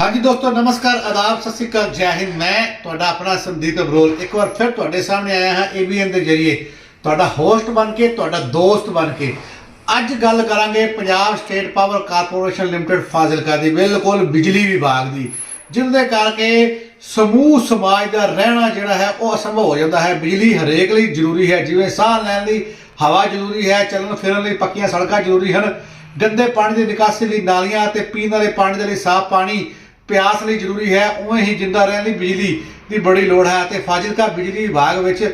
ਹਾਂਜੀ ਦੋਸਤੋ, ਨਮਸਕਾਰ, ਆਦਾਬ, ਸਤਿ ਸ਼੍ਰੀ ਅਕਾਲ, ਜੈ ਹਿੰਦ। ਮੈਂ ਤੁਹਾਡਾ ਆਪਣਾ ਸੰਦੀਪ ਅਬਰੋਲ। ਇੱਕ ਵਾਰ ਫਿਰ ਤੁਹਾਡੇ ਸਾਹਮਣੇ ਆਇਆ ਹਾਂ ABN ਦੇ ਜਰੀਏ। ਤੁਹਾਡਾ ਹੋਸਟ ਬਣ ਕੇ, ਤੁਹਾਡਾ ਦੋਸਤ ਬਣ ਕੇ। ਅੱਜ ਗੱਲ ਕਰਾਂਗੇ Punjab state power corporation limited Fazilka ਦੀ, ਬਿਲਕੁਲ ਬਿਜਲੀ ਵਿਭਾਗ ਦੀ ਜਿਹਦੇ ਕਰਕੇ ਸਮੂਹ ਸਮਾਜ ਦਾ ਰਹਿਣਾ ਜਿਹੜਾ ਹੈ, ਉਹ ਅਸੰਭਵ ਹੋ ਜਾਂਦਾ ਹੈ। ਬਿਜਲੀ ਹਰੇਕ ਲਈ ਜ਼ਰੂਰੀ ਹੈ, ਜਿਵੇਂ ਸਾਹ ਲੈਣ ਲਈ ਹਵਾ ਜ਼ਰੂਰੀ ਹੈ, ਚੱਲਣ ਫਿਰਨ ਲਈ ਪੱਕੀਆਂ ਸੜਕਾਂ ਜ਼ਰੂਰੀ ਹਨ। ਗੰਦੇ ਪਾਣੀ ਦੀ ਨਿਕਾਸੀ ਲਈ ਨਾਲੀਆਂ ਅਤੇ ਪੀਣ ਵਾਲੇ ਪਾਣੀ ਦੇ ਲਈ ਸਾਫ਼ ਪਾਣੀ ਪਿਆਸ ਲਈ ਜ਼ਰੂਰੀ ਹੈ, ਉਵੇਂ ਹੀ ਜਿੰਦਾ ਰਹਿਣ ਲਈ ਬਿਜਲੀ ਦੀ ਬੜੀ ਲੋੜ ਹੈ ਤੇ ਫਾਜ਼ਿਲਕਾ ਬਿਜਲੀ ਵਿਭਾਗ ਵਿੱਚ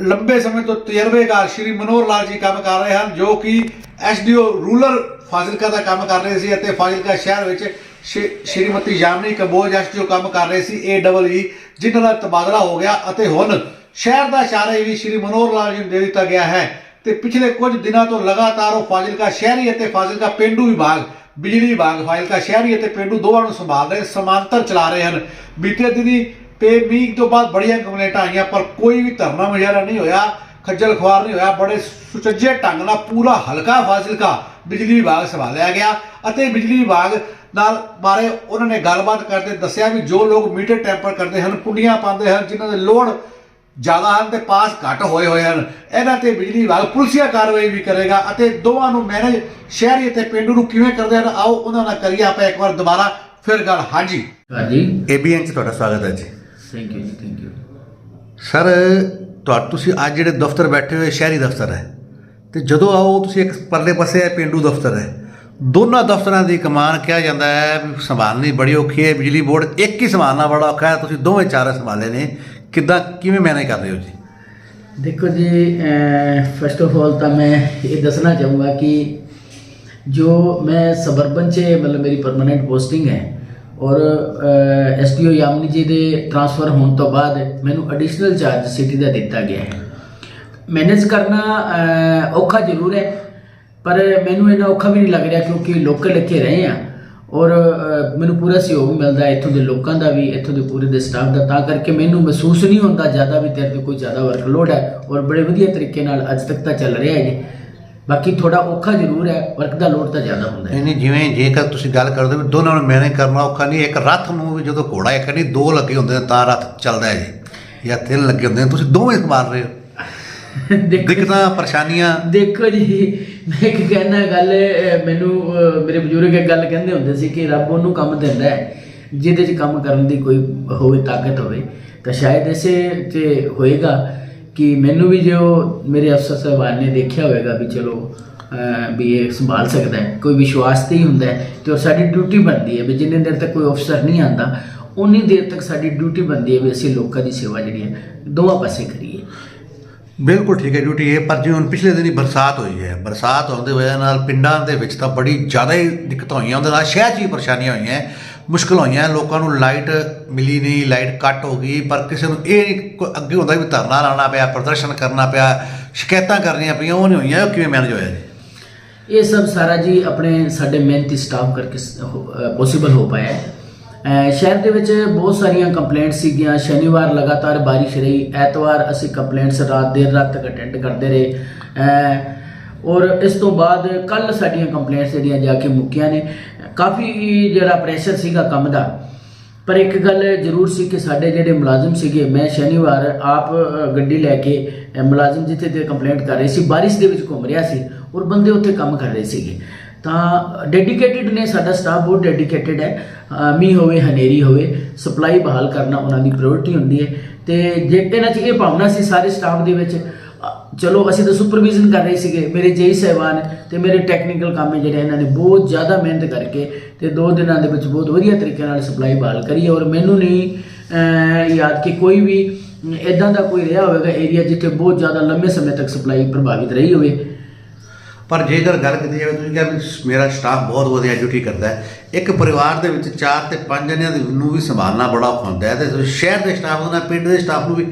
ਲੰਬੇ ਸਮੇਂ ਤੋਂ ਤਜਰਬੇਕਾਰ ਸ਼੍ਰੀ ਮਨੋਹਰ ਲਾਲ ਜੀ ਕੰਮ ਕਰ ਰਹੇ ਹਨ, ਜੋ ਕਿ ਐਸਡੀਓ ਰੂਰਲ ਫਾਜ਼ਿਲਕਾ ਦਾ ਕੰਮ ਕਰ ਰਹੇ ਸੀ ਅਤੇ ਫਾਜ਼ਿਲਕਾ ਸ਼ਹਿਰ ਵਿੱਚ ਸ਼੍ਰੀ- ਸ਼੍ਰੀਮਤੀ ਜਾਮਨੀ ਕੰਬੋਜ ਐਸਡੀਓ ਕੰਮ ਕਰ ਰਹੇ ਸੀ, ਏ ਡਬਲ ਈ, ਜਿਨ੍ਹਾਂ ਦਾ ਤਬਾਦਲਾ ਹੋ ਗਿਆ ਅਤੇ ਹੁਣ ਸ਼ਹਿਰ ਦਾ ਚਾਰੇ ਵੀ ਸ਼੍ਰੀ ਮਨੋਹਰ ਲਾਲ ਜੀ ਨੂੰ ਦੇ ਦਿੱਤਾ ਗਿਆ ਹੈ। ਤੇ ਪਿਛਲੇ ਕੁਝ ਦਿਨਾਂ ਤੋਂ ਲਗਾਤਾਰ ਉਹ ਫਾਜ਼ਿਲਕਾ ਸ਼ਹਿਰੀ ਅਤੇ ਫਾਜ਼ਿਲਕਾ ਪਿੰਡੂ ਵਿਭਾਗ ਬਿਜਲੀ ਵਿਭਾਗ ਫਾਜ਼ਿਲਕਾ ਸ਼ਹਿਰੀ ਅਤੇ ਪਿੰਡੂ ਦੋਵਾਂ ਨੂੰ ਸੰਭਾਲ ਰਹੇ, ਸਮਾਂਤਰ ਚਲਾ ਰਹੇ ਹਨ। ਬੀਤੇ ਦਿਨੀ ਪੇ ਮੀਂਹ ਤੋਂ ਬਾਅਦ ਬੜੀਆਂ ਕੰਪਲੇਂਟਾਂ ਆਈਆਂ, ਪਰ ਕੋਈ ਵੀ ਧਰਨਾ ਮੁਜ਼ਾਹਰਾ ਨਹੀਂ ਹੋਇਆ, ਖੱਜਲ ਖੁਆਰ ਨਹੀਂ ਹੋਇਆ। ਬੜੇ ਸੁਚੱਜੇ ਢੰਗ ਨਾਲ ਪੂਰਾ ਹਲਕਾ ਫਾਜ਼ਿਲਕਾ ਬਿਜਲੀ ਵਿਭਾਗ ਸੰਭਾਲਿਆ ਗਿਆ ਅਤੇ ਬਿਜਲੀ ਵਿਭਾਗ ਨਾਲ ਬਾਰੇ ਉਹਨਾਂ ਨੇ ਗੱਲਬਾਤ ਕਰਦੇ ਦੱਸਿਆ ਵੀ ਜੋ ਲੋਕ ਮੀਟਰ ਟੈਂਪਰ ਕਰਦੇ ਹਨ, ਕੁੰਡੀਆਂ ਪਾਉਂਦੇ ਹਨ, ਜਿਨ੍ਹਾਂ ਦੇ ਲੋਡ ਜ਼ਿਆਦਾ ਹਨ ਤੇ ਪਾਸ ਘੱਟ ਹੋਏ ਹੋਏ ਹਨ। ਇਹਨਾਂ ਤੇ ਬਿਜਲੀ ਵਿਭਾਗ ਪੁਲਿਸੀਆ ਕਾਰਵਾਈ ਵੀ ਕਰੇਗਾ ਅਤੇ ਦੋਵਾਂ ਨੂੰ ਮੈਨੇਜ ਸ਼ਹਿਰੀ ਅਤੇ ਪਿੰਡੂ ਨੂੰ ਕਿਵੇਂ ਕਰਦੇ ਹਨ ਆਓ ਉਹਨਾਂ ਨਾਲ ਕਰੀਏ ਆਪਾਂ ਇੱਕ ਵਾਰ ਦੁਬਾਰਾ ਫਿਰ ਗੱਲ। ਹਾਂਜੀ। ਹਾਂਜੀ। ਏਬੀਐਨ ਚ ਤੁਹਾਡਾ ਸਵਾਗਤ ਹੈ ਜੀ। ਥੈਂਕ ਯੂ ਜੀ ਥੈਂਕ ਯੂ ਸਰ ਤੁਹਾ ਤੁਸੀਂ ਅੱਜ ਜਿਹੜੇ ਦਫ਼ਤਰ ਬੈਠੇ ਹੋਏ ਸ਼ਹਿਰੀ ਦਫ਼ਤਰ ਹੈ। ਤੇ ਜਦੋਂ ਆਓ ਤੁਸੀਂ ਇੱਕ ਪਰਲੇ ਪਾਸੇ ਹੈ ਪਿੰਡੂ ਦਫ਼ਤਰ ਹੈ। ਦੋਨਾਂ ਦਫ਼ਤਰਾਂ ਦੀ ਕਮਾਨ ਕਿਹਾ ਜਾਂਦਾ ਹੈ ਵੀ ਸੰਭਾਲਣੀ ਬੜੀ ਔਖੀ ਹੈ ਬਿਜਲੀ ਬੋਰਡ ਇੱਕ ਹੀ ਸੰਭਾਲਣਾ ਬੜਾ ਔਖਾ ਹੈ ਤੁਸੀਂ ਦੋਵੇਂ ਚਾਰ ਸੰਭਾਲੇ ਨੇ। ਕਿੱਦਾਂ, ਕਿਵੇਂ ਮੈਨੇਜ ਕਰਦੇ ਹੋ ਜੀ? ਦੇਖੋ ਜੀ ਫਸਟ ਆਫ ਆਲ ਤਾਂ ਮੈਂ ਇਹ ਦੱਸਣਾ ਚਾਹੂੰਗਾ ਕਿ ਜੋ ਮੈਂ ਸਬਰਬਨ 'ਚ, ਮਤਲਬ ਮੇਰੀ ਪਰਮਨੈਂਟ ਪੋਸਟਿੰਗ ਹੈ ਔਰ ਐਸਟੀਓ ਯਾਮਨੀ ਜੀ ਦੇ ਟ੍ਰਾਂਸਫਰ ਹੋਣ ਤੋਂ ਬਾਅਦ ਮੈਨੂੰ ਐਡੀਸ਼ਨਲ ਚਾਰਜ ਸਿਟੀ ਦਾ ਦਿੱਤਾ ਗਿਆ ਹੈ। ਮੈਨੇਜ ਕਰਨਾ ਔਖਾ ਜ਼ਰੂਰ ਹੈ, ਪਰ ਮੈਨੂੰ ਇਹਨਾਂ ਔਖਾ ਵੀ ਨਹੀਂ ਲੱਗ ਰਿਹਾ ਕਿਉਂਕਿ ਲੋਕਲ ਇੱਥੇ ਰਹੇ ਆ ਔਰ ਮੈਨੂੰ ਪੂਰਾ ਸਹਿਯੋਗ ਮਿਲਦਾ ਇੱਥੋਂ ਦੇ ਲੋਕਾਂ ਦਾ ਵੀ, ਇੱਥੋਂ ਦੇ ਪੂਰੇ ਦੇ ਸਟਾਫ ਦਾ, ਤਾਂ ਕਰਕੇ ਮੈਨੂੰ ਮਹਿਸੂਸ ਨਹੀਂ ਹੁੰਦਾ ਜ਼ਿਆਦਾ ਵੀ ਤੇਰੇ ਤੇ ਕੋਈ ਜ਼ਿਆਦਾ ਵਰਕਲੋਡ ਹੈ ਔਰ ਬੜੇ ਵਧੀਆ ਤਰੀਕੇ ਨਾਲ ਅੱਜ ਤੱਕ ਤਾਂ ਚੱਲ ਰਿਹਾ ਹੈ ਜੀ ਬਾਕੀ ਥੋੜਾ ਔਖਾ ਜ਼ਰੂਰ ਹੈ ਵਰਕ ਦਾ ਲੋਡ ਤਾਂ ਜ਼ਿਆਦਾ ਹੁੰਦਾ ਹੈ। ਨਹੀਂ ਜਿਵੇਂ ਜੇਕਰ ਤੁਸੀਂ ਗੱਲ ਕਰਦੇ ਹੋ ਵੀ ਦੋਨਾਂ ਨੂੰ ਮੈਨੇਜ ਕਰਨਾ ਔਖਾ ਨਹੀਂ, ਇੱਕ ਰੱਥ ਨੂੰ ਵੀ ਜਦੋਂ ਘੋੜਾ ਇੱਕ ਨਹੀਂ, ਦੋ ਲੱਗੇ ਹੁੰਦੇ ਨੇ ਤਾਂ ਰੱਥ ਚੱਲਦਾ ਹੈ ਜੀ। ਜਾਂ ਤਿੰਨ ਲੱਗੇ ਹੁੰਦੇ ਨੇ, ਤੁਸੀਂ ਦੋਵੇਂ ਸੰਭਾਲ ਰਹੇ ਹੋ। ਦਿੱਕਤਾਂ ਪਰੇਸ਼ਾਨੀਆਂ। ਦੇਖੋ ਜੀ ਮੈਂ ਇੱਕ ਕਹਿਣਾ ਗੱਲ ਮੈਨੂੰ ਮੇਰੇ ਬਜ਼ੁਰਗ ਇੱਕ ਗੱਲ ਕਹਿੰਦੇ ਹੁੰਦੇ ਸੀ ਕਿ ਰੱਬ ਉਹਨੂੰ ਕੰਮ ਦਿੰਦਾ ਹੈ ਜਿਹਦੇ 'ਚ ਕੰਮ ਕਰਨ ਦੀ ਕੋਈ ਹੋਵੇ ਤਾਕਤ ਹੋਵੇ। ਤਾਂ ਸ਼ਾਇਦ ਇਸੇ 'ਚ ਹੋਏਗਾ ਕਿ ਮੈਨੂੰ ਵੀ ਜੋ ਮੇਰੇ ਅਫਸਰ ਸਾਹਿਬਾਨ ਨੇ ਦੇਖਿਆ ਹੋਵੇਗਾ ਵੀ ਚਲੋ ਵੀ ਇਹ ਸੰਭਾਲ ਸਕਦਾ ਹੈ ਕੋਈ ਵਿਸ਼ਵਾਸ ਤੇ ਹੀ ਹੁੰਦਾ ਹੈ ਤੇ ਉਹ ਸਾਡੀ ਡਿਊਟੀ ਬਣਦੀ ਹੈ ਵੀ ਜਿੰਨੇ ਦੇਰ ਤੱਕ ਕੋਈ ਅਫਸਰ ਨਹੀਂ ਆਂਦਾ ਉਨੀ ਦੇਰ ਤੱਕ ਸਾਡੀ ਡਿਊਟੀ ਬਣਦੀ ਹੈ ਵੀ ਅਸੀਂ ਲੋਕਾਂ ਦੀ ਸੇਵਾ ਜਿਹੜੀ ਹੈ ਦੋਵਾਂ ਪਾਸੇ ਕਰੀਏ। ਬਿਲਕੁਲ ਠੀਕ ਹੈ ਡਿਊਟੀ ਇਹ, ਪਰ ਜਿਵੇਂ ਹੁਣ ਪਿਛਲੇ ਦਿਨੀ ਬਰਸਾਤ ਹੋਈ ਹੈ, ਬਰਸਾਤ ਹੋਣ ਦੀ ਵਜ੍ਹਾ ਨਾਲ ਪਿੰਡਾਂ ਦੇ ਵਿੱਚ ਤਾਂ ਬੜੀ ਜ਼ਿਆਦਾ ਹੀ ਦਿੱਕਤਾਂ ਹੋਈਆਂ, ਉਹਦੇ ਨਾਲ ਸ਼ਹਿਰ 'ਚ ਵੀ ਪਰੇਸ਼ਾਨੀਆਂ ਹੋਈਆਂ, ਮੁਸ਼ਕਲ ਹੋਈਆਂ, ਲੋਕਾਂ ਨੂੰ ਲਾਈਟ ਮਿਲੀ ਨਹੀਂ, ਲਾਈਟ ਕੱਟ ਹੋ ਗਈ, ਪਰ ਕਿਸੇ ਨੂੰ ਇਹ ਨਹੀਂ ਕੋਈ ਅੱਗੇ ਹੁੰਦਾ ਵੀ ਧਰਨਾ ਲਾਉਣਾ ਪਿਆ, ਪ੍ਰਦਰਸ਼ਨ ਕਰਨਾ ਪਿਆ, ਸ਼ਿਕਾਇਤਾਂ ਕਰਨੀਆਂ ਪਈਆਂ, ਉਹ ਨਹੀਂ ਹੋਈਆਂ, ਉਹ ਕਿਵੇਂ ਮੈਨੇਜ ਹੋਇਆ ਜੀ? ਇਹ ਸਭ ਸਾਰਾ ਜੀ ਆਪਣੇ ਸਾਡੇ ਮਿਹਨਤੀ ਸਟਾਫ ਕਰਕੇ ਪੋਸੀਬਲ ਹੋ ਪਾਇਆ ਹੈ। ਸ਼ਹਿਰ ਦੇ ਵਿੱਚ ਬਹੁਤ ਸਾਰੀਆਂ ਕੰਪਲੇਂਟਸ ਸੀਗੀਆਂ। ਸ਼ਨੀਵਾਰ ਲਗਾਤਾਰ ਬਾਰਿਸ਼ ਰਹੀ। ਐਤਵਾਰ ਅਸੀਂ ਕੰਪਲੇਂਟਸ ਰਾਤ ਦੇਰ ਰਾਤ ਤੱਕ ਅਟੈਂਡ ਕਰਦੇ ਰਹੇ। ਔਰ ਇਸ ਤੋਂ ਬਾਅਦ ਕੱਲ ਸਾਡੀਆਂ ਕੰਪਲੇਂਟਸ ਜਿਹੜੀਆਂ ਜਾ ਕੇ ਮੁੱਕੀਆਂ ਨੇ। ਕਾਫੀ ਜਿਹੜਾ ਪ੍ਰੈਸ਼ਰ ਸੀਗਾ ਕੰਮ ਦਾ। ਪਰ ਇੱਕ ਗੱਲ ਜ਼ਰੂਰ ਸੀ ਕਿ ਸਾਡੇ ਜਿਹੜੇ ਮੁਲਾਜ਼ਮ ਸੀਗੇ, ਮੈਂ ਸ਼ਨੀਵਾਰ ਆਪ ਗੱਡੀ ਲੈ ਕੇ ਮੁਲਾਜ਼ਮ ਜਿੱਥੇ ਤੇ ਕੰਪਲੇਂਟ ਕਰ ਰਹੇ ਸੀ, ਬਾਰਿਸ਼ ਦੇ ਵਿੱਚ ਘੁੰਮ ਰਿਹਾ ਸੀ ਔਰ ਬੰਦੇ ਉੱਥੇ ਕੰਮ ਕਰ ਰਹੇ ਸੀਗੇ। ਤਾਂ ਡੈਡੀਕੇਟਿਡ ਨੇ ਸਾਡਾ ਸਟਾਫ ਬਹੁਤ ਡੈਡੀਕੇਟਿਡ ਹੈ। ਅ, ਮੀਂਹ ਹੋਵੇ ਹਨੇਰੀ ਹੋਵੇ ਸਪਲਾਈ ਬਹਾਲ ਕਰਨਾ ਉਹਨਾਂ ਦੀ ਪ੍ਰਾਇੋਰਟੀ ਹੁੰਦੀ ਹੈ। ਤੇ ਜੇ ਇਹਨਾਂ 'ਚ ਇਹ ਭਾਵਨਾ ਸੀ ਸਾਰੇ ਸਟਾਫ ਦੇ ਵਿੱਚ ਚਲੋ ਅਸੀਂ ਤਾਂ ਸੁਪਰਵਿਜ਼ਨ ਕਰ ਰਹੇ ਸੀਗੇ ਮੇਰੇ ਜੇਈ ਸਾਹਿਬਾਨ ਤੇ ਮੇਰੇ ਟੈਕਨੀਕਲ ਕੰਮ ਜਿਹੜੇ ਇਹਨਾਂ ਨੇ ਬਹੁਤ ਜ਼ਿਆਦਾ ਮਿਹਨਤ ਕਰਕੇ ਤੇ ਦੋ ਦਿਨਾਂ ਦੇ ਵਿੱਚ ਬਹੁਤ ਵਧੀਆ ਤਰੀਕੇ ਨਾਲ ਸਪਲਾਈ ਬਹਾਲ ਕਰੀ ਔਰ ਮੈਨੂੰ ਨਹੀਂ ਯਾਦ ਕਿ ਕੋਈ ਵੀ ਇਦਾਂ ਦਾ ਕੋਈ ਰਿਹਾ ਹੋਵੇਗਾ ਏਰੀਆ ਜਿੱਥੇ ਬਹੁਤ ਜ਼ਿਆਦਾ ਲੰਮੇ ਸਮੇਂ ਤੱਕ ਸਪਲਾਈ ਪ੍ਰਭਾਵਿਤ ਰਹੀ ਹੋਵੇ। ਪਰ ਜੇਕਰ ਗੱਲ ਕੀਤੀ ਜਾਵੇ, ਤੁਸੀਂ ਕਿਹਾ ਵੀ ਮੇਰਾ ਸਟਾਫ ਬਹੁਤ ਵਧੀਆ ਡਿਊਟੀ ਕਰਦਾ ਹੈ। ਇੱਕ ਪਰਿਵਾਰ ਦੇ ਵਿੱਚ ਚਾਰ ਤੇ ਪੰਜ ਜਣਿਆਂ ਦੇ ਨੂੰ ਵੀ ਸੰਭਾਲਣਾ ਬੜਾ ਔਖਾ ਹੁੰਦਾ ਹੈ ਤੇ ਸ਼ਹਿਰ ਦੇ ਸਟਾਫ ਨੂੰ ਨਾਲ ਪਿੰਡ ਦੇ ਸਟਾਫ ਨੂੰ ਵੀ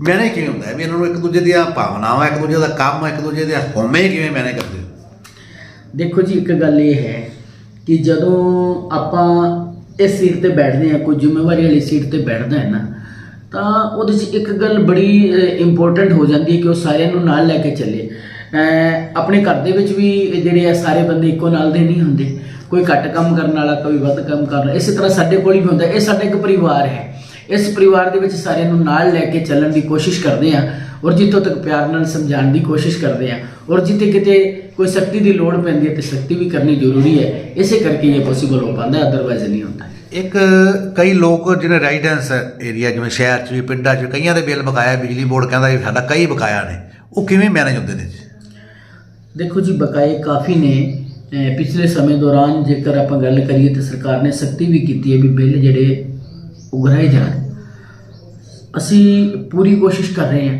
ਮੈਨੇਜ ਕਿਵੇਂ ਹੁੰਦਾ ਵੀ ਇਹਨਾਂ ਨੂੰ ਇੱਕ ਦੂਜੇ ਦੀਆਂ ਭਾਵਨਾਵਾਂ, ਇੱਕ ਦੂਜੇ ਦਾ ਕੰਮ, ਇੱਕ ਦੂਜੇ ਦੇ ਹਉਮੈ ਕਿਵੇਂ ਮੈਨੇਜ ਕਰਦੇ ਦੇਖੋ ਜੀ, ਇੱਕ ਗੱਲ ਇਹ ਹੈ ਕਿ ਜਦੋਂ ਆਪਾਂ ਇਸ ਸੀਟ ਤੇ ਬੈਠਦੇ ਹਾਂ, ਕੋਈ ਜ਼ਿੰਮੇਵਾਰੀ ਵਾਲੀ ਸੀਟ ਤੇ ਬੈਠਦਾ ਹੈ ਨਾ, ਤਾਂ ਉਹਦੇ 'ਚ ਇੱਕ ਗੱਲ ਬੜੀ ਇੰਪੋਰਟੈਂਟ ਹੋ ਜਾਂਦੀ ਹੈ ਕਿ ਉਹ ਸਾਰਿਆਂ ਨੂੰ ਨਾਲ ਲੈ ਕੇ ਚੱਲੇ। ਆਪਣੇ ਘਰ ਦੇ ਵਿੱਚ ਵੀ ਜਿਹੜੇ ਆ ਸਾਰੇ ਬੰਦੇ ਇੱਕੋ ਨਾਲ ਦੇ ਨਹੀਂ ਹੁੰਦੇ। ਕੋਈ ਘੱਟ ਕੰਮ ਕਰਨ ਵਾਲਾ, ਕੋਈ ਵੱਧ ਕੰਮ ਕਰਨ ਵਾਲਾ, ਇਸੇ ਤਰ੍ਹਾਂ ਸਾਡੇ ਕੋਲ ਵੀ ਹੁੰਦਾ। ਇਹ ਸਾਡਾ ਇੱਕ ਪਰਿਵਾਰ ਹੈ। ਇਸ ਪਰਿਵਾਰ ਦੇ ਵਿੱਚ ਸਾਰਿਆਂ ਨੂੰ ਨਾਲ ਲੈ ਕੇ ਚੱਲਣ ਦੀ ਕੋਸ਼ਿਸ਼ ਕਰਦੇ ਹਾਂ ਔਰ ਜਿੱਥੋਂ ਤੱਕ ਪਿਆਰ ਨਾਲ ਸਮਝਾਉਣ ਦੀ ਕੋਸ਼ਿਸ਼ ਕਰਦੇ ਹਾਂ ਔਰ ਜਿੱਥੇ ਕਿਤੇ ਕੋਈ ਸ਼ਕਤੀ ਦੀ ਲੋੜ ਪੈਂਦੀ ਹੈ ਤੇ ਸ਼ਕਤੀ ਵੀ ਕਰਨੀ ਜ਼ਰੂਰੀ ਹੈ। ਇਸੇ ਕਰਕੇ ਇਹ ਪੋਸੀਬਲ ਹੋ ਪਾਉਂਦਾ ਅਦਰਵਾਈਜ਼ ਨਹੀਂ ਹੁੰਦਾ। ਇੱਕ ਕਈ ਲੋਕ ਜਿਹੜੇ ਰੈਜ਼ੀਡੈਂਸ ਏਰੀਆ ਜਿਵੇਂ ਸ਼ਹਿਰ 'ਚ ਵੀ, ਪਿੰਡਾਂ 'ਚ ਕਈਆਂ ਦੇ ਬਿੱਲ ਬਕਾਇਆ, ਬਿਜਲੀ ਬੋਰਡ ਕਹਿੰਦਾ ਵੀ ਸਾਡਾ ਕਈ ਬਕਾਇਆ ਨੇ। ਉਹ ਕਿਵੇਂ ਮੈਨੇਜ ਹੁੰਦੇ ਨੇ ਜੀ? ਦੇਖੋ ਜੀ, ਬਕਾਏ ਕਾਫੀ ਨੇ। ਪਿਛਲੇ ਸਮੇਂ ਦੌਰਾਨ ਜੇਕਰ ਆਪਾਂ ਗੱਲ ਕਰੀਏ ਤਾਂ ਸਰਕਾਰ ਨੇ ਸਖਤੀ ਵੀ ਕੀਤੀ ਹੈ ਵੀ ਬਿੱਲ ਜਿਹੜੇ ਉਗਰਾਏ ਜਾਣ। ਅਸੀਂ ਪੂਰੀ ਕੋਸ਼ਿਸ਼ ਕਰ ਰਹੇ ਹਾਂ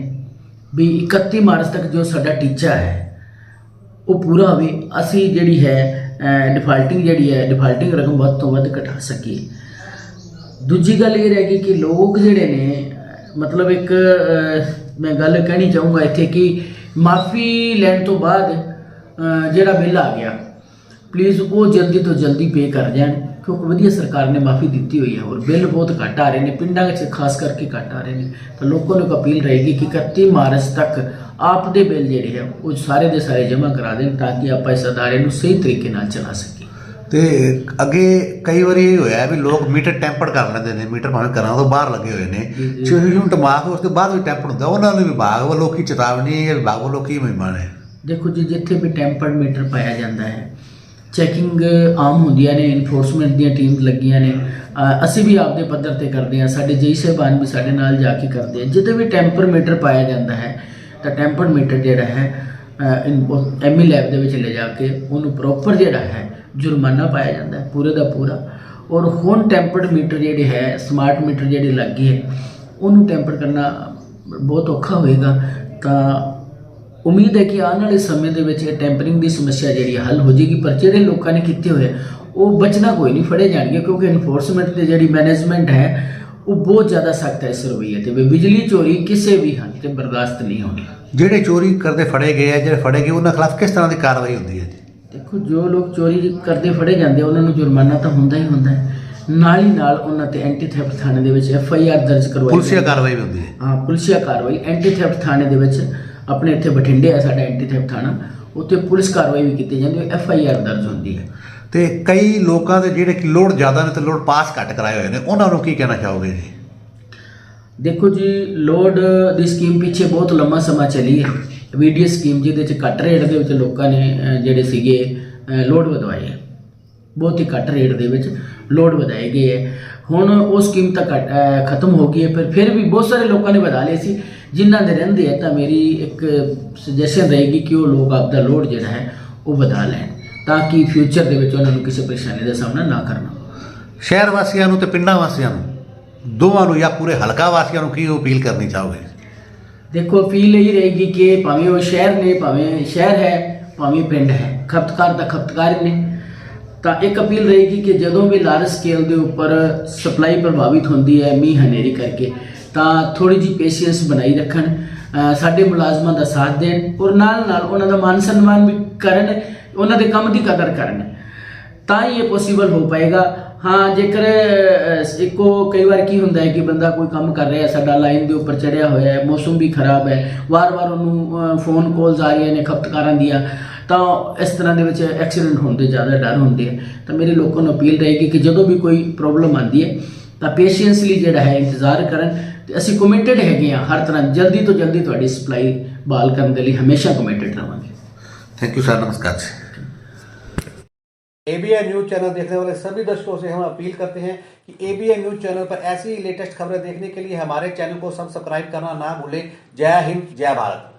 ਵੀ 31 ਮਾਰਚ ਤੱਕ ਜੋ ਸਾਡਾ ਟੀਚਾ ਹੈ, ਉਹ ਪੂਰਾ ਹੋਵੇ। ਅਸੀਂ ਜਿਹੜੀ ਹੈ ਡਿਫਾਲਟਿੰਗ ਜਿਹੜੀ ਹੈ ਡਿਫਾਲਟਿੰਗ ਰਕਮ ਵੱਧ ਤੋਂ ਵੱਧ ਘਟਾ ਸਕੀਏ। ਦੂਜੀ ਗੱਲ ਇਹ ਰਹਿ ਗਈ ਕਿ ਲੋਕ ਜਿਹੜੇ ਨੇ, ਮਤਲਬ ਇੱਕ ਮੈਂ ਗੱਲ ਕਹਿਣੀ ਚਾਹੂੰਗਾ ਇੱਥੇ ਕਿ ਮਾਫੀ ਲੈਣ ਤੋਂ ਬਾਅਦ ਜਿਹੜਾ ਬਿੱਲ ਆ ਗਿਆ ਪਲੀਜ਼ ਉਹ ਜਲਦੀ ਤੋਂ ਜਲਦੀ ਪੇ ਕਰ ਜਾਣ ਕਿਉਂਕਿ ਵਧੀਆ ਸਰਕਾਰ ਨੇ ਮਾਫੀ ਦਿੱਤੀ ਹੋਈ ਹੈ ਔਰ ਬਿੱਲ ਬਹੁਤ ਘੱਟ ਆ ਰਹੇ ਨੇ ਪਿੰਡਾਂ ਵਿੱਚ ਖਾਸ ਕਰਕੇ ਘੱਟ ਆ ਰਹੇ ਨੇ। ਤਾਂ ਲੋਕਾਂ ਨੂੰ ਅਪੀਲ ਰਹੇਗੀ ਕਿ 31 ਮਾਰਚ ਤੱਕ ਆਪ ਦੇ ਬਿੱਲ ਜਿਹੜੇ ਹੈ ਉਹ ਸਾਰੇ ਦੇ ਸਾਰੇ ਜਮ੍ਹਾਂ ਕਰਾ ਦੇਣ ਤਾਂ ਕਿ ਆਪਾਂ ਇਸ ਅਦਾਰੇ ਨੂੰ ਸਹੀ ਤਰੀਕੇ ਨਾਲ ਚਲਾ ਸਕੀਏ। ਤੇ ਅੱਗੇ ਕਈ ਵਾਰੀ ਇਹ ਹੋਇਆ ਵੀ ਲੋਕ ਮੀਟਰ ਟੈਂਪਰ ਕਰ ਲੈਂਦੇ ਨੇ ਮੀਟਰ ਭਾਵੇਂ ਘਰਾਂ ਤੋਂ ਬਾਹਰ ਲੱਗੇ ਹੋਏ ਨੇ। 6 ਯੂਨਿਟ ਮਾਰਕ ਉਸ ਤੋਂ ਬਾਅਦ ਵੀ ਟੈਂਪਰ ਹੁੰਦਾ ਉਹਨਾਂ ਨੂੰ ਵਿਭਾਗ ਵੱਲੋਂ ਕੀ ਚੇਤਾਵਨੀ ਹੈ ਵਿਭਾਗ ਵੱਲੋਂ ਕੀ ਮਹਿਮਾਨ ਹੈ ਦੇਖੋ ਜੀ, ਜਿੱਥੇ ਵੀ ਟੈਂਪਰਡ ਮੀਟਰ ਪਾਇਆ ਜਾਂਦਾ ਹੈ ਚੈਕਿੰਗ ਆਮ ਹੁੰਦੀਆਂ ਨੇ ਇਨਫੋਰਸਮੈਂਟ ਦੀਆਂ ਟੀਮਸ ਲੱਗੀਆਂ ਨੇ ਅਸੀਂ ਵੀ ਆਪਦੇ ਪੱਧਰ ਤੇ ਕਰਦੇ ਹਾਂ, ਸਾਡੇ ਜਈ ਸਾਹਿਬਾਨ ਵੀ ਸਾਡੇ ਨਾਲ ਜਾ ਕੇ ਕਰਦੇ ਆ। ਜਿੱਥੇ ਵੀ ਟੈਂਪਰ ਮੀਟਰ ਪਾਇਆ ਜਾਂਦਾ ਹੈ, ਤਾਂ ਟੈਂਪਰਡ ਮੀਟਰ ਜਿਹੜਾ ਹੈ ਐਮਈ ਲੈਬ ਦੇ ਵਿੱਚ ਲੈ ਜਾ ਕੇ ਉਹਨੂੰ ਪ੍ਰੋਪਰ ਜਿਹੜਾ ਹੈ, ਜੁਰਮਾਨਾ ਪਾਇਆ ਜਾਂਦਾ ਹੈ, ਪੂਰੇ ਦਾ ਪੂਰਾ। ਔਰ ਹੁਣ ਟੈਂਪਰਡ ਮੀਟਰ ਜਿਹੜੇ ਹੈ ਸਮਾਰਟ ਮੀਟਰ ਜਿਹੜੇ ਲੱਗੇ ਹੈ, ਉਹਨੂੰ ਟੈਂਪਰ ਕਰਨਾ ਬਹੁਤ ਔਖਾ ਹੋਏਗਾ, ਤਾਂ ਉਮੀਦ ਹੈ ਕਿ ਆਉਣ ਵਾਲੇ ਸਮੇਂ ਦੇ ਵਿੱਚ ਇਹ ਟੈਂਪਰਿੰਗ ਦੀ ਸਮੱਸਿਆ ਜਿਹੜੀ ਹੈ ਹੱਲ ਹੋ ਜਾਏਗੀ ਪਰ ਜਿਹੜੇ ਲੋਕਾਂ ਨੇ ਕੀਤੇ ਹੋਏ ਉਹ ਬਚਣਾ ਕੋਈ ਨਹੀਂ ਫੜੇ ਜਾਣਗੇ ਕਿਉਂਕਿ ਇਨਫੋਰਸਮੈਂਟ ਤੇ ਜਿਹੜੀ ਮੈਨੇਜਮੈਂਟ ਹੈ ਉਹ ਬਹੁਤ ਜ਼ਿਆਦਾ ਸਖਤ ਹੈ ਇਸ ਰਵੱਈਏ ਤੇ ਬਿਜਲੀ ਚੋਰੀ ਕਿਸੇ ਵੀ ਹੱਦ ਤੇ ਬਰਦਾਸ਼ਤ ਨਹੀਂ ਹੋਣੀ। ਜਿਹੜੇ ਚੋਰੀ ਕਰਦੇ ਫੜੇ ਗਏ ਆ ਜਿਹੜੇ ਫੜੇ ਗਏ ਉਹਨਾਂ ਖਿਲਾਫ ਕਿਸ ਤਰ੍ਹਾਂ ਦੀ ਕਾਰਵਾਈ ਹੁੰਦੀ ਹੈ ਜੀ? ਦੇਖੋ ਜੋ ਲੋਕ ਚੋਰੀ ਕਰਦੇ ਫੜੇ ਜਾਂਦੇ ਉਹਨਾਂ ਨੂੰ ਜੁਰਮਾਨਾ ਤਾਂ ਹੁੰਦਾ ਹੀ ਹੁੰਦਾ ਹੈ। ਨਾਲ ਹੀ ਨਾਲ ਉਹਨਾਂ ਤੇ ਐਂਟੀ ਥੈਫਟ ਥਾਣੇ ਦੇ ਵਿੱਚ ਐਫ ਆਈ ਆਰ ਦਰਜ ਕਰਵਾਈ ਪੁਲਿਸੀਆ ਜਾਂਦੀ ਹੈ। ਕਾਰਵਾਈ ਵੀ ਹੁੰਦੀ ਹੈ। ਹਾਂ ਪੁਲਿਸੀਆ ਕਾਰਵਾਈ ਐਂਟੀ ਥੈਫਟ ਥਾਣੇ ਦੇ ਵਿੱਚ ਆਪਣੇ ਇੱਥੇ ਬਠਿੰਡੇ ਆ ਸਾਡਾ ਐਂਟੀ ਥੈਫਟ ਥਾਣਾ ਉੱਥੇ ਪੁਲਿਸ ਕਾਰਵਾਈ ਵੀ ਕੀਤੀ ਜਾਂਦੀ ਹੈ ਐਫ ਆਈ ਆਰ ਦਰਜ ਹੁੰਦੀ ਹੈ। ਤੇ ਕਈ ਲੋਕਾਂ ਦੇ ਜਿਹੜੇ ਕਿ ਲੋਡ ਜ਼ਿਆਦਾ ਨੇ ਤੇ ਲੋਡ ਪਾਸ ਘੱਟ ਕਰਾਏ ਹੋਏ ਨੇ ਉਹਨਾਂ ਨੂੰ ਕੀ ਕਹਿਣਾ ਚਾਹੋਗੇ ਜੀ? ਦੇਖੋ ਜੀ ਲੋਡ ਦੀ ਸਕੀਮ ਪਿੱਛੇ ਬਹੁਤ ਲੰਮਾ ਸਮਾਂ ਚੱਲੀ ਹੈ। ਵੀਡੀਐਸ ਸਕੀਮ ਜਿਹਦੇ ਚ ਘੱਟ ਰੇਟ ਦੇ ਵਿੱਚ ਲੋਕਾਂ ਨੇ ਜਿਹੜੇ ਸੀਗੇ ਲੋਡ ਵਧਵਾਏ। ਬਹੁਤ ਹੀ ਘੱਟ ਰੇਟ ਦੇ ਵਿੱਚ ਲੋਡ ਵਧਾਏ ਗਏ ਹੈ। ਹੁਣ ਉਹ ਸਕੀਮ ਤਾਂ ਖਤਮ ਹੋ ਗਈ ਹੈ ਪਰ ਫਿਰ ਵੀ ਬਹੁਤ ਸਾਰੇ ਲੋਕਾਂ ਨੇ ਵਧਾ ਲਏ ਸੀ। ਜਿਨ੍ਹਾਂ ਦੇ ਰਹਿੰਦੇ ਹੈ ਤਾਂ ਮੇਰੀ ਇੱਕ ਸੁਜੈਸ਼ਨ ਰਹੇਗੀ ਕਿ ਉਹ ਲੋਕ ਆਪਦਾ ਲੋਡ ਜਿਹੜਾ ਹੈ ਉਹ ਵਧਾ ਲੈਣ ਤਾਂ ਕਿ ਫਿਊਚਰ ਦੇ ਵਿੱਚ ਉਹਨਾਂ ਨੂੰ ਕਿਸੇ ਪਰੇਸ਼ਾਨੀ ਦਾ ਸਾਹਮਣਾ ਨਾ ਕਰਨਾ ਸ਼ਹਿਰ ਵਾਸੀਆਂ ਨੂੰ ਤੇ ਪਿੰਡਾਂ ਵਾਸੀਆਂ ਨੂੰ ਦੋਵਾਂ ਨੂੰ ਜਾਂ ਪੂਰੇ ਹਲਕਾ ਵਾਸੀਆਂ ਨੂੰ ਕੀ ਅਪੀਲ ਕਰਨੀ ਚਾਹੋਗੇ? ਦੇਖੋ ਅਪੀਲ ਇਹ ਰਹੇਗੀ ਕਿ ਭਾਵੇਂ ਉਹ ਸ਼ਹਿਰ ਨੇ ਭਾਵੇਂ ਸ਼ਹਿਰ ਹੈ ਭਾਵੇਂ ਪਿੰਡ ਹੈ ਖਪਤਕਾਰ ਦਾ ਖਪਤਕਾਰ ਹੀ ਨੇ। ਤਾਂ ਇੱਕ ਅਪੀਲ ਰਹੇਗੀ ਕਿ ਜਦੋਂ ਵੀ ਲਾਰਜ ਸਕੇਲ ਦੇ ਉੱਪਰ ਸਪਲਾਈ ਪ੍ਰਭਾਵਿਤ ਹੁੰਦੀ ਹੈ, ਮੀਂਹ ਹਨੇਰੀ ਕਰਕੇ, ਤਾਂ ਥੋੜੀ ਜੀ ਪੇਸ਼ੈਂਸ ਬਣਾਈ ਰੱਖਣ ਸਾਡੇ ਮੁਲਾਜ਼ਮਾਂ ਦਾ ਸਾਥ ਦੇਣ ਔਰ ਨਾਲ ਨਾਲ ਉਹਨਾਂ ਦਾ ਮਾਨ ਸਨਮਾਨ ਵੀ ਕਰਨ, ਉਹਨਾਂ ਦੇ ਕੰਮ ਦੀ ਕਦਰ ਕਰਨ। ਤਾਂ ਹੀ ਇਹ ਪੋਸੀਬਲ ਹੋ ਪਾਏਗਾ। ਹਾਂ, ਜੇਕਰ ਇੱਕੋ ਕਈ ਵਾਰ ਕੀ ਹੁੰਦਾ ਹੈ ਕਿ ਬੰਦਾ ਕੋਈ ਕੰਮ ਕਰ ਰਿਹਾ, ਸਾਡਾ ਲਾਈਨ ਦੇ ਉੱਪਰ ਚੜਿਆ ਹੋਇਆ ਹੈ, ਮੌਸਮ ਵੀ ਖਰਾਬ ਹੈ, ਵਾਰ-ਵਾਰ ਉਹਨੂੰ ਫੋਨ ਕਾਲਸ ਆ ਰਹੀਆਂ ਨੇ ਖਪਤਕਾਰਾਂ ਦੀਆਂ ਤਾਂ ਇਸ ਤਰ੍ਹਾਂ ਦੇ ਵਿੱਚ ਐਕਸੀਡੈਂਟ ਹੋਣ ਦੇ ਜ਼ਿਆਦਾ ਡਰ ਹੁੰਦੇ ਆ ਤਾਂ ਮੇਰੇ ਲੋਕਾਂ ਨੂੰ ਅਪੀਲ ਰਹੇਗੀ ਕਿ ਜਦੋਂ ਵੀ ਕੋਈ ਪ੍ਰੋਬਲਮ ਆਉਂਦੀ ਹੈ ਤਾਂ ਪੇਸ਼ੈਂਸਲੀ ਜਿਹੜਾ ਹੈ ਇੰਤਜ਼ਾਰ ਕਰਨ ਤੇ ਅਸੀਂ ਕਮਿਟਡ ਹੈਗੇ ਆ ਹਰ ਤਰ੍ਹਾਂ ਜਲਦੀ ਤੋਂ ਜਲਦੀ ਤੁਹਾਡੀ ਸਪਲਾਈ ਬਹਾਲ ਕਰਨ ਦੇ ਲਈ ਹਮੇਸ਼ਾ ਕਮਿਟਡ ਰਹਾਂਗੇ थैंक यू सर नमस्कार एबीएन न्यूज चैनल देखने वाले सभी दर्शकों से हम अपील करते हैं कि एबीएन न्यूज चैनल पर ऐसी लेटेस्ट खबरें देखने के लिए हमारे चैनल को सब्सक्राइब करना ना भूलें जय हिंद जय भारत